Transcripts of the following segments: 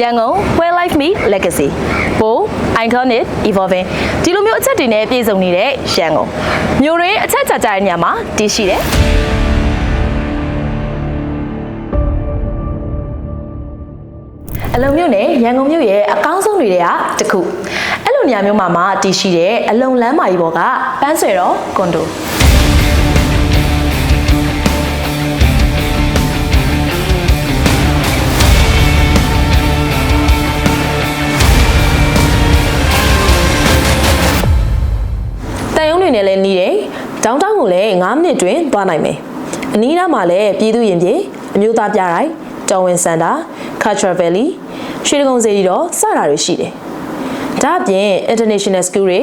ရန်ကုန် Where Life Me Legacy ပို Iconic Evolving ဒီလိုမျိုးအချက်တွေနဲ့ပြည့်စုံနေတဲ့ရန်ကုန်မြို့ရင်းအချက်ချာချာတဲ့နေရာမှာတည်ရှိတယ်အလုံမြို့နယ်ရန်ကုန်မြို့ရဲ့အကောင်းဆုံးတွေတွေကတစ်ခုအဲ့လိုနေရာမျိုးမှာမှတည်ရှိတဲ့အလုံလမ်းမကြီးပေါ်ကပန်းဆွေတော်ကွန်ဒို ဒေါင်းတောင်းကိုလည်း9မိနစ်တွင်သွားနိုင်မယ်။အနီးနားမှာလည်းပြည်သူရင်ပြေအမျိုးသားပြတိုင်းတော်ဝင်စန္ဒာ Cultural Valley ရွှေဒဂုံစေတီတော်စတာတွေရှိတယ်။ဒါအပြင် International School တွေ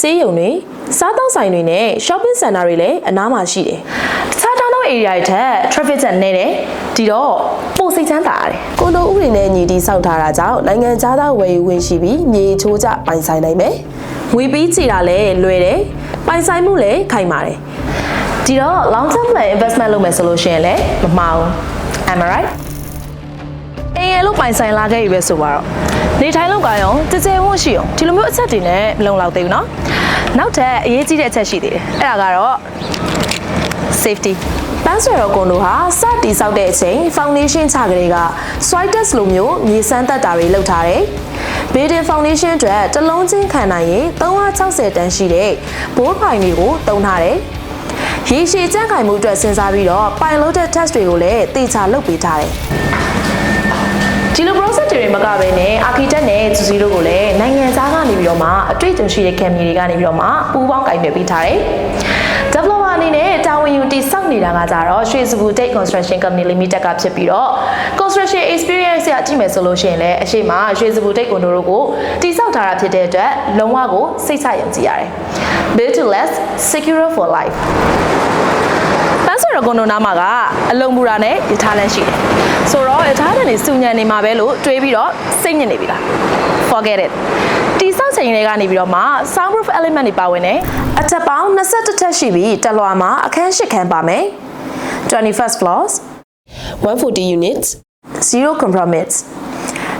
စေးရုံတွေစားသောက်ဆိုင်တွေနဲ့ shopping center တွေလည်းအနားမှာရှိတယ်။တခြားတောင်းတောင်း area တွေထက် traffic jam နေတယ်။ဒီတော့ပိုစိတ်ချမ်းသာရတယ်။ကွန်ဒိုဥပဒေနဲ့ညီတီဆောက်ထားတာကြောင့်နိုင်ငံခြားသားဝယ်ယူဝင်ရှိပြီးမြေချိုးကျပိုင်ဆိုင်နိုင်မယ်။ ငွေပြီးကြည်တာလည်းလွယ်တယ်။ပိုင်ဆိုင်မှုလည်းခိုင်ပါတယ်။ဒီတော့ long term plan investment လုပ်မယ်ဆိုလို့ရှိရင်လည်းမမှားဘူး။ Am I right? အင်းရဲ့လို့ပိုင်ဆိုင်လာခဲ့ပြီပဲဆိုပါတော့နေထိုင်လောက်ကရောတကြဲဝန့်ရှိအောင်ဒီလိုမျိုးအချက်တွေနဲ့မလုံလောက်သေးဘူးเนาะနောက်ထပ်အရေးကြီးတဲ့အချက်ရှိသေးတယ်အဲ့ဒါကတော့ safety ပန်းဆွဲတော်ကွန်ဒိုဟာစတီဆောက်တဲ့အချိန် foundation ချကလေးက soil test လိုမျိုးမြေစမ်းသပ်တာတွေလုပ်ထားတယ်။ building foundation အတွက်တစ်လုံးချင်းခံနိုင်ရင်360တန်းရှိတဲ့ဘိုးဖိုင်တွေကိုတုံးထားတယ်။ရေရှည်ကြန့်ခိုင်မှုအတွက်စဉ်းစားပြီးတော့ပိုင်လို့တဲ့ test တွေကိုလည်းတေချာလုပ်ပေးထားတယ်။ ဒီလို process တွေမကဘဲနဲ့ architect နဲ့သူစီတို့ကိုလည်းနိုင်ငံသားကနေပြီးတော့မှအတွေ့အကြုံရှိတဲ့ company တွေကနေပြီးတော့မှပူးပေါင်းကင်ပြပေးထားတယ်။ developer အနေနဲ့တာဝန်ယူတည်ဆောက်နေတာကကြတော့ရွှေစပူ Tech Construction Company Limited ကဖြစ်ပြီးတော့ construction experience ရကြည့်မယ်ဆိုလို့ရှိရင်လည်းအရှိမရွှေစပူ Tech ကွန်ဒိုတို့ကိုတည်ဆောက်ထားတာဖြစ်တဲ့အတွက်လုံးဝကိုစိတ်ချယုံကြည်ရတယ်။ build to last secure for life ပန်းဆို ရကွန်ဒိုနာမှာကအလုံမူတာနဲ့ယထာလန်းရှိတယ်။ဆိုတော့ယထာတန်နေစုညံနေမှာပဲလို့တွေးပြီးတော့စိတ်ညစ်နေပြီလား။ Forget it. တိဆောက်ချိန်တွေကနေပြီးတော့မှ soundproof element တွေပါဝင်တယ်။အထက်ပေါင်း21ထပ်ရှိပြီးတက်လွှာမှာအခန်း၈ခန်းပါမယ်။ 21st floors 140 units zero compromise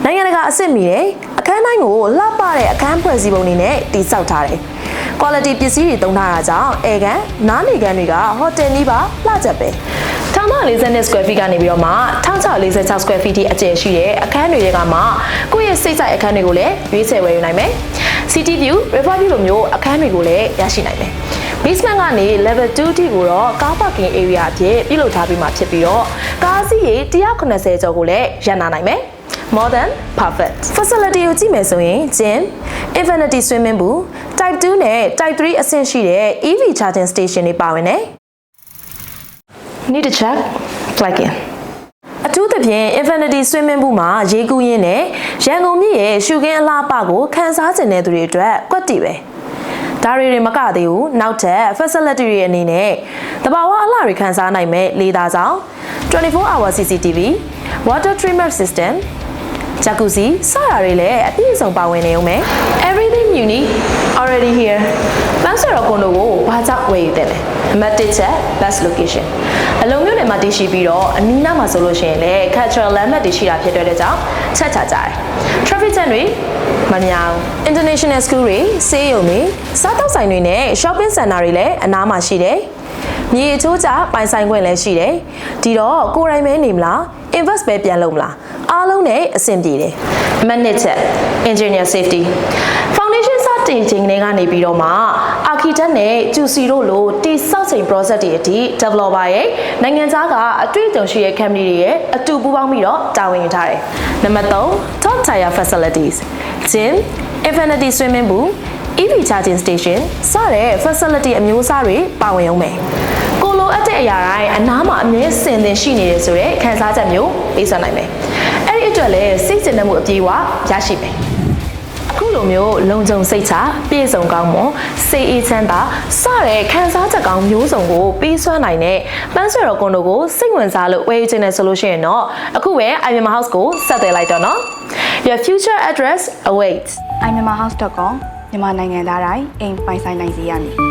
နိုင်ငံတကာအစ်စ်မီတဲ့အခန်းတိုင်းကိုလှပတဲ့အခန်းဖွဲ့စည်းပုံတွေနဲ့တည်ဆောက်ထားတယ်။ quality ပစ္စည်းတွေသုံးထားတာကြောင့်အဲကန်နားနေကန်တွေကဟိုတယ်နီးပါလှချက်ပဲ။1040 square feet ကနေပြီးတော့မှ1646 square feet ထိအကျယ်ရှိတဲ့အခန်းတွေကမှကိုယ့်ရဲ့စိတ်ဆိုင်အခန်းတွေကိုလည်းရွေးချယ်ဝယ်ယူနိုင်မယ်။ city view river view လိုမျိုးအခန်းတွေကိုလည်းရရှိနိုင်မယ်။ basement ကနေ level 2ထိကိုတော့ car parking area အဖြစ်ပြုလုပ်ထားပြီးမှဖြစ်ပြီးတော့ကားစီးရေ180ကျော်ကိုလည်းရန်နာနိုင်မယ်။ more than perfect facility ကိုကြည့်မယ်ဆိုရင် gym infinity swimming pool type 2နဲ့ type 3အဆင့်ရှိတဲ့ EV charging station တွေပါဝင်တယ် need to check plug in အထူးသဖြင့် Infinity Swimming Pool မှာရေကူးရင်းနဲ့ရန်ကုန်မြစ်ရဲ့ရှုခင်းအလားအပကိုခန်းစားကျင်တဲ့သူတွေအတွက်ကွက်တီပဲဒါတွေတွေမကသေးဘူးနောက်ထပ် facility တွေအနေနဲ့တဘာဝအလှတွေခန်းစားနိုင်မဲ့လေသာဆောင်24 hour CCTV water treatment system jacuzzi စတာတွေလည်းအပြည့်အစုံပါဝင်နေအောင်မယ် everything you need already here ပန်းစော်ကွန်ဒိုကိုဘာကြောင့်ဝယ်ယူတယ်လဲအမှတ်တစ်ချက် best location အလုံးမျိုးနယ်မှာတည်ရှိပြီးတော့အနီးနားမှာဆိုလို့ရှိရင်လည်း cultural landmark တွေရှိတာဖြစ်တဲ့အတွက်ကြောင့်ချက်ချကြတယ် traffic jam တွေမများဘူး international school တွေစေးရုံတွေစားတောက်ဆိုင်တွေနဲ့ shopping center တွေလည်းအနားမှာရှိတယ်မြေအချိုးကျပိုင်ဆိုင်ခွင့်လည်းရှိတယ်ဒီတော့ကိုယ်တိုင်မဲနေမလား invest ပဲပြန်လုပ်မလားအား လုံးနဲ့အဆင်ပြေတယ်အမှတ်နှစ်ချက် engineer safety foundation စတင်ချိန်တွေကနေပြီးတော့မှ architect နဲ့ QC တို့လိုတိစောက်ချိန် process တွေအထိ developer ရဲ့နိုင်ငံခြားကအတွေ့အကြုံရှိတဲ့ company တွေရဲ့အတူပူးပေါင်းပြီးတော့တာဝန်ယူထားတယ်နံပါတ်3 top tier facilities gym infinity swimming pool EV charging station စတဲ့ facility အမျိုးအစားတွေပါဝင်အောင်မယ်ကိုလိုအပ်တဲ့အရာတိုင်းအနားမှာအမြဲစင်သင်ရှိနေတယ်ဆိုတဲ့ခံစားချက်မျိုးပေးစွမ်းနိုင်မယ် အဲ့ဒီအတွက်လည်းစိတ်ကျဉ်မှုအပြည့်အဝရရှိမယ်အခုလိုမျိုးလုံခြုံစိတ်ချပြည့်စုံကောင်းမွန်စိတ်အေးချမ်းသာစတဲ့ခံစားချက်ကောင်းမျိုးစုံကိုပေးစွမ်းနိုင်တဲ့ပန်းဆွဲတော်ကွန်ဒိုကိုစိတ်ဝင်စားလို့ဝယ်ယူခြင်းနဲ့ဆိုလို့ရှိရင်တော့အခုပဲ IMM House ကိုဆက်သွယ်လိုက်တော့နော် Your future address awaits iMyanmarHouse.com မြန်မာနိုင်ငံသားတိုင်းအိမ်ပိုင်ဆိုင်နိုင်စေရမည်